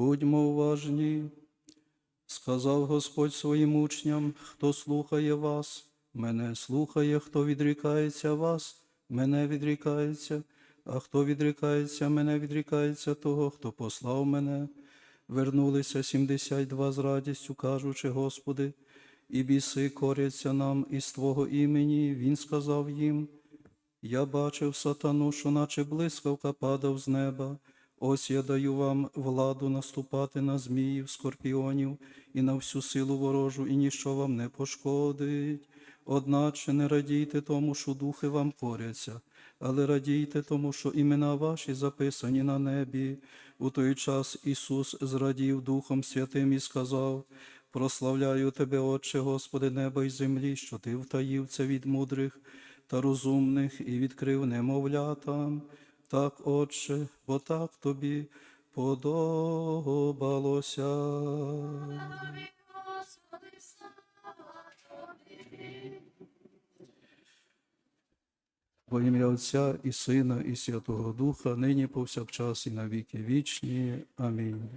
Будьмо уважні, сказав Господь своїм учням, хто слухає вас, мене слухає, хто відрікається вас, мене відрікається, а хто відрікається, мене відрікається того, хто послав мене. Вернулися сімдесят два з радістю, кажучи, Господи, і біси коряться нам із Твого імені. Він сказав їм, я бачив сатану, що наче блискавка падав з неба. Ось я даю вам владу наступати на зміїв, скорпіонів і на всю силу ворожу, і ніщо вам не пошкодить. Одначе не радійте тому, що духи вам коряться, але радійте тому, що імена ваші записані на небі. У той час Ісус зрадів Духом Святим і сказав, Прославляю Тебе, Отче, Господи, неба й землі, що Ти втаїв це від мудрих та розумних і відкрив немовлятам. Так, Отче, бо так тобі подобалося. Во ім'я Отця і Сина, і Святого Духа, нині повсякчас і на віки вічні. Амінь.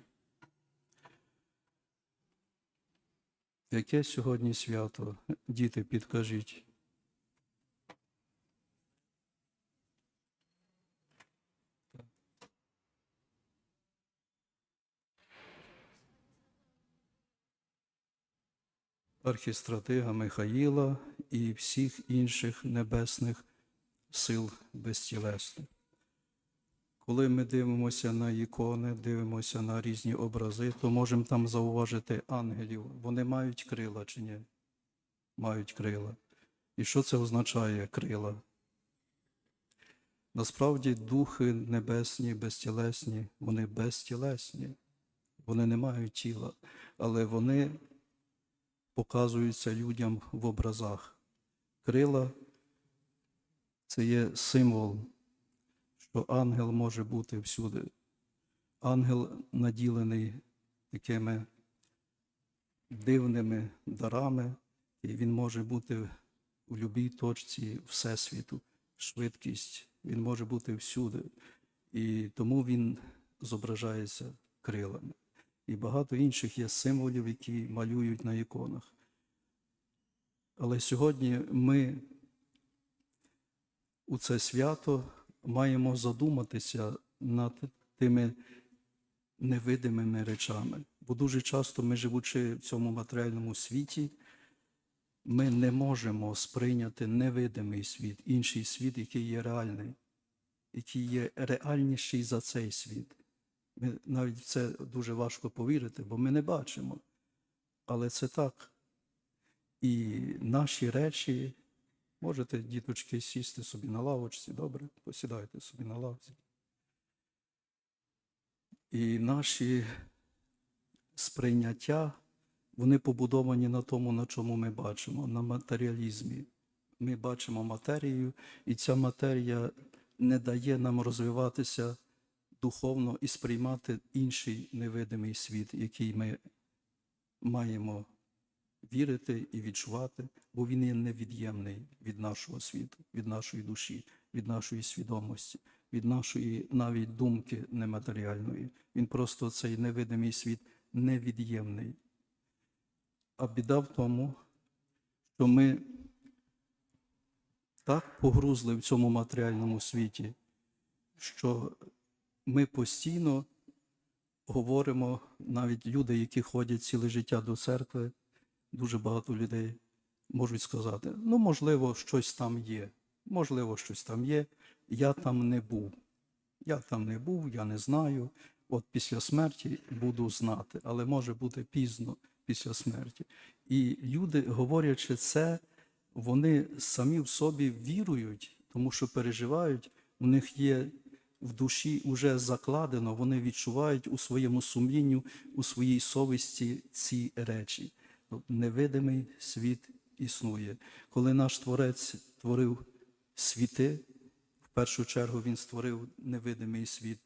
Яке сьогодні свято? Діти, підкажіть. Архістратига Михаїла і всіх інших небесних сил безтілесних. Коли ми дивимося на ікони, дивимося на різні образи, то можемо там зауважити ангелів. Вони мають крила чи ні? Мають крила. І що це означає крила? Насправді духи небесні, безтілесні, вони безтілесні, вони не мають тіла, але вони показуються людям в образах. Крила це є символ, що ангел може бути всюди. Ангел наділений такими дивними дарами, і він може бути у будь-якій точці Всесвіту. Швидкість, він може бути всюди. І тому він зображається крилами. І багато інших є символів, які малюють на іконах. Але сьогодні ми у це свято маємо задуматися над тими невидимими речами. Бо дуже часто ми, живучи в цьому матеріальному світі, ми не можемо сприйняти невидимий світ, інший світ, який є реальний, який є реальніший за цей світ. Ми навіть в це дуже важко повірити, бо ми не бачимо. Але це так. І наші речі, можете, діточки, сісти собі на лавочці, добре, посідайте собі на лавці. І наші сприйняття, вони побудовані на тому, на чому ми бачимо, на матеріалізмі. Ми бачимо матерію, і ця матерія не дає нам розвиватися духовно і сприймати інший невидимий світ, який ми маємо вірити і відчувати, бо він є невід'ємний від нашого світу, від нашої душі, від нашої свідомості, від нашої навіть думки нематеріальної. Він просто цей невидимий світ невід'ємний. А біда в тому, що ми так погрузли в цьому матеріальному світі, що ми постійно говоримо, навіть люди, які ходять ціле життя до церкви, дуже багато людей можуть сказати: ну, можливо, щось там є, можливо, щось там є, я там не був. Я там не був, я не знаю. От після смерті буду знати, але може бути пізно після смерті. І люди, говорячи це, вони самі в собі вірують, тому що переживають, у них є в душі вже закладено, вони відчувають у своєму сумлінню, у своїй совісті ці речі. Невидимий світ існує. Коли наш Творець творив світи, в першу чергу Він створив невидимий світ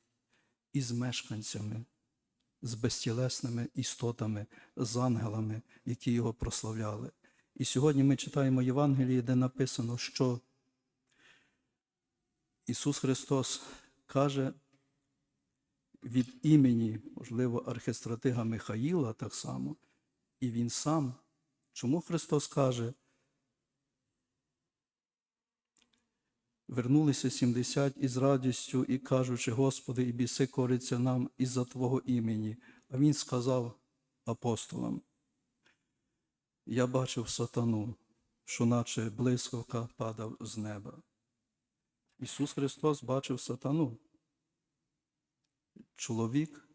із мешканцями, з безтілесними істотами, з ангелами, які його прославляли. І сьогодні ми читаємо Євангеліє, де написано, що Ісус Христос каже, від імені, можливо, архистратига Михаїла так само, і він сам. Чому Христос каже, вернулися 70 із радістю і кажучи, Господи, і біси кориться нам із-за Твого імені. А Він сказав апостолам, я бачив сатану, що наче блискавка падав з неба. Ісус Христос бачив сатану. Чоловік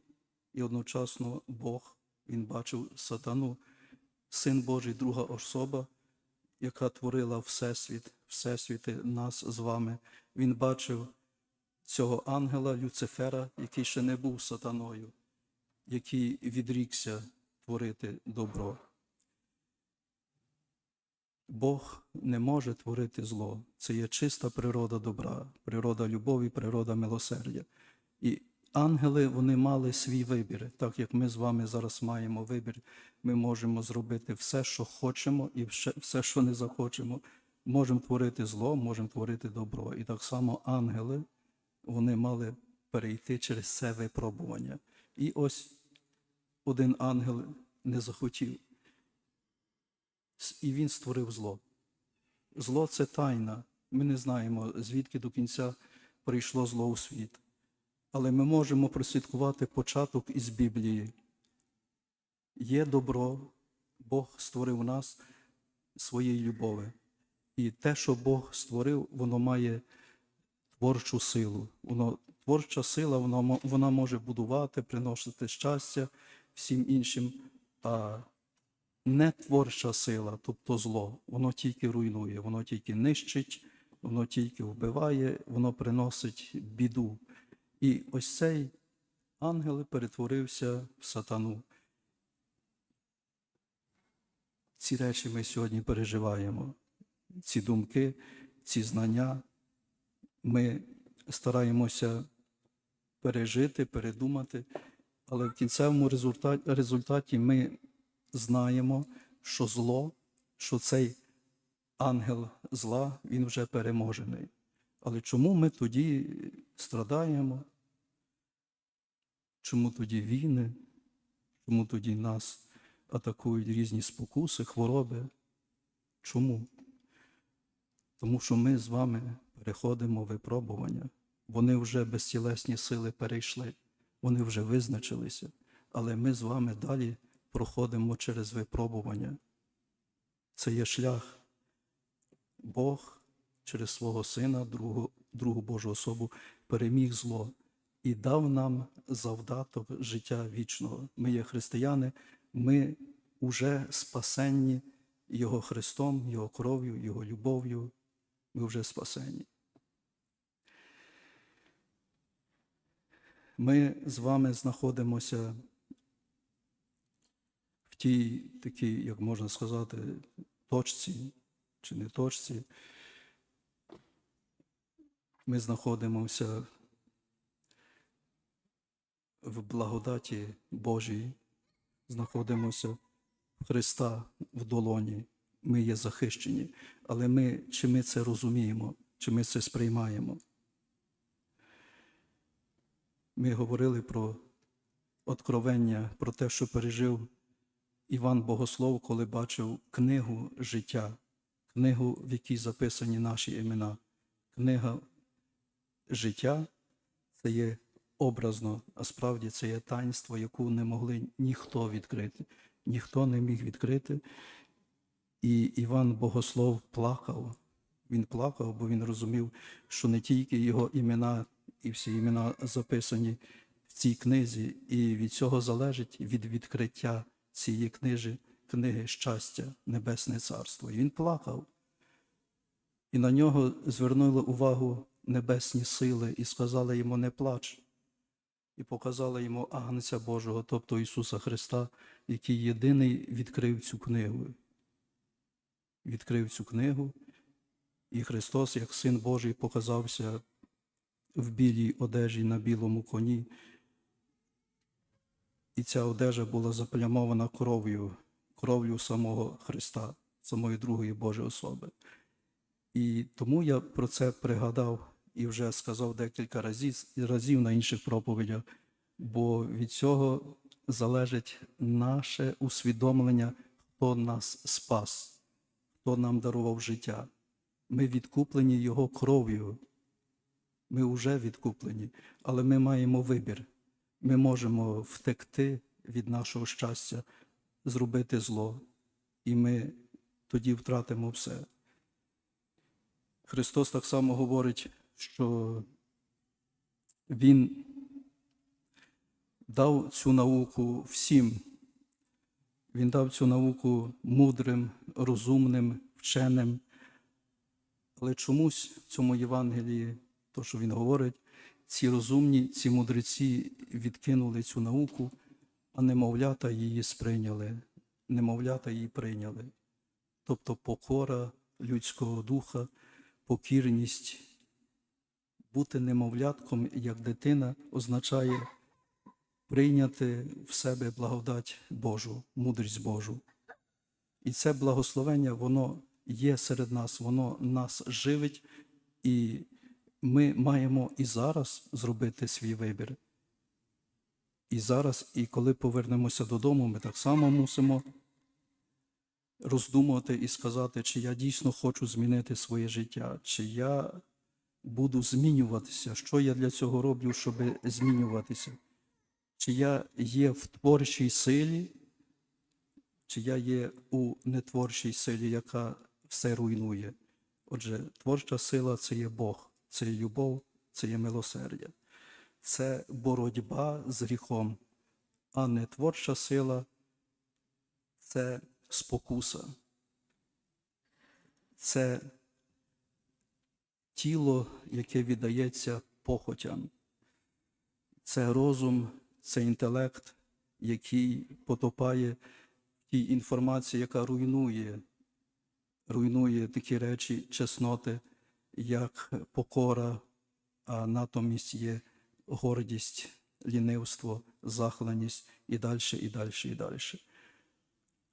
і одночасно Бог, Він бачив сатану, Син Божий, друга особа, яка творила Всесвіт, Всесвіти нас з вами. Він бачив цього ангела Люцифера, який ще не був сатаною, який відрікся творити добро. Бог не може творити зло. Це є чиста природа добра, природа любові, природа милосердя. І ангели вони мали свій вибір, так як ми з вами зараз маємо вибір. Ми можемо зробити все, що хочемо, і все- що не захочемо. Можемо творити зло, можемо творити добро. І так само ангели вони мали перейти через це випробування. І ось один ангел не захотів. І він створив зло. Зло це тайна. Ми не знаємо, звідки до кінця прийшло зло у світ. Але ми можемо прослідкувати початок із Біблії. Є добро, Бог створив нас своєї любові. І те, що Бог створив, воно має творчу силу. Воно, творча сила вона, вона може будувати, приносити щастя всім іншим. А не творча сила, тобто зло, воно тільки руйнує, воно тільки нищить, воно тільки вбиває, воно приносить біду. І ось цей ангел перетворився в сатану. Ці речі ми сьогодні переживаємо, ці думки, ці знання. Ми стараємося пережити, передумати, але в кінцевому результаті, ми знаємо, що зло, що цей ангел зла, він вже переможений. Але чому ми тоді страдаємо? Чому тоді війни? Чому тоді нас атакують різні спокуси, хвороби? Чому? Тому що ми з вами переходимо випробування. Вони вже безтілесні сили перейшли, вони вже визначилися, але ми з вами далі проходимо через випробування. Це є шлях. Бог через свого Сина, другу, другу Божу особу, переміг зло і дав нам завдаток життя вічного. Ми є християни, ми вже спасенні Його Христом, Його кров'ю, Його любов'ю. Ми вже спасені. Ми з вами знаходимося тій такій, як можна сказати, точці чи не точці. Ми знаходимося в благодаті Божій, знаходимося Христа в долоні. Ми є захищені. Але ми, чи ми це розуміємо, чи ми це сприймаємо? Ми говорили про откровення, про те, що пережив Іван Богослов, коли бачив книгу життя, книгу, в якій записані наші імена. Книга життя це є образно, а справді це є таїнство, яку не могли ніхто відкрити. Ніхто не міг відкрити. І Іван Богослов плакав. Він плакав, бо він розумів, що не тільки його імена і всі імена записані в цій книзі, і від цього залежить від відкриття цієї книжі, книги щастя, Небесне Царство. І він плакав. І на нього звернули увагу небесні сили і сказали йому не плач. І показали йому Агнця Божого, тобто Ісуса Христа, який єдиний відкрив цю книгу. Відкрив цю книгу, і Христос, як Син Божий, показався в білій одежі на білому коні. І ця одежа була заплямована кров'ю, кров'ю самого Христа, самої другої Божої особи. І тому я про це пригадав і вже сказав декілька разів, разів на інших проповідях, бо від цього залежить наше усвідомлення, хто нас спас, хто нам дарував життя. Ми відкуплені Його кров'ю. Ми вже відкуплені, але ми маємо вибір. Ми можемо втекти від нашого щастя, зробити зло, і ми тоді втратимо все. Христос так само говорить, що Він дав цю науку всім. Він дав цю науку мудрим, розумним, вченим. Але чомусь в цьому Євангелії, то, що він говорить, ці розумні, ці мудреці відкинули цю науку, а немовлята її сприйняли, немовлята її прийняли. Тобто покора людського духа, покірність, бути немовлятком як дитина означає прийняти в себе благодать Божу, мудрість Божу. І це благословення, воно є серед нас, воно нас живить, і ми маємо і зараз зробити свій вибір. І зараз, і коли повернемося додому, ми так само мусимо роздумувати і сказати, чи я дійсно хочу змінити своє життя, чи я буду змінюватися, що я для цього роблю, щоб змінюватися, чи я є в творчій силі, чи я є у нетворчій силі, яка все руйнує. Отже, творча сила це є Бог, це є любов, це є милосердя, це боротьба з гріхом, а не творча сила це спокуса. Це тіло, яке віддається похотям. Це розум, це інтелект, який потопає в тій інформації, яка руйнує, руйнує такі речі, чесноти, як покора, а натомість є гордість, лінивство, захленість і далі, і далі, і далі.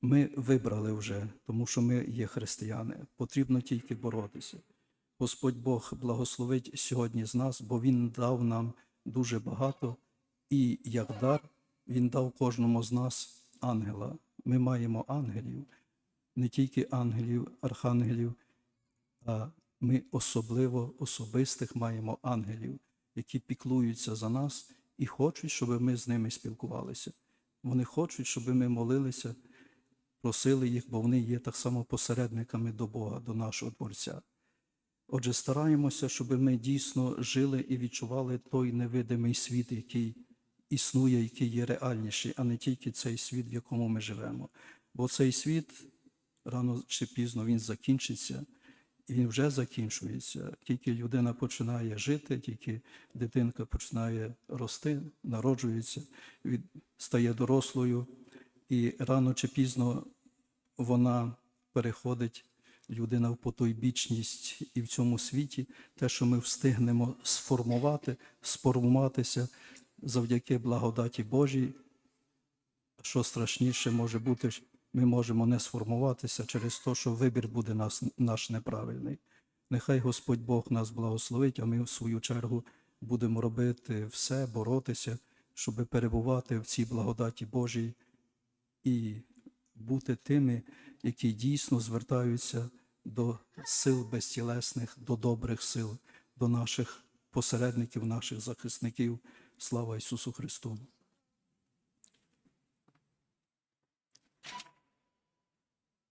Ми вибрали вже, тому що ми є християни. Потрібно тільки боротися. Господь Бог благословить сьогодні з нас, бо Він дав нам дуже багато, і як дар Він дав кожному з нас ангела. Ми маємо ангелів, не тільки ангелів, архангелів, а ми особливо особистих маємо ангелів, які піклуються за нас і хочуть, щоб ми з ними спілкувалися. Вони хочуть, щоб ми молилися, просили їх, бо вони є так само посередниками до Бога, до нашого Творця. Отже, стараємося, щоб ми дійсно жили і відчували той невидимий світ, який існує, який є реальніший, а не тільки цей світ, в якому ми живемо. Бо цей світ рано чи пізно він закінчиться, він вже закінчується. Тільки людина починає жити, тільки дитинка починає рости, народжується, від, стає дорослою, і рано чи пізно вона переходить людина в потойбічність і в цьому світі, те, що ми встигнемо сформувати, сформуватися завдяки благодаті Божій. Що страшніше може бути, ми можемо не сформуватися через те, що вибір буде нас, наш неправильний. Нехай Господь Бог нас благословить, а ми, в свою чергу, будемо робити все, боротися, щоб перебувати в цій благодаті Божій і бути тими, які дійсно звертаються до сил безтілесних, до добрих сил, до наших посередників, наших захисників. Слава Ісусу Христу!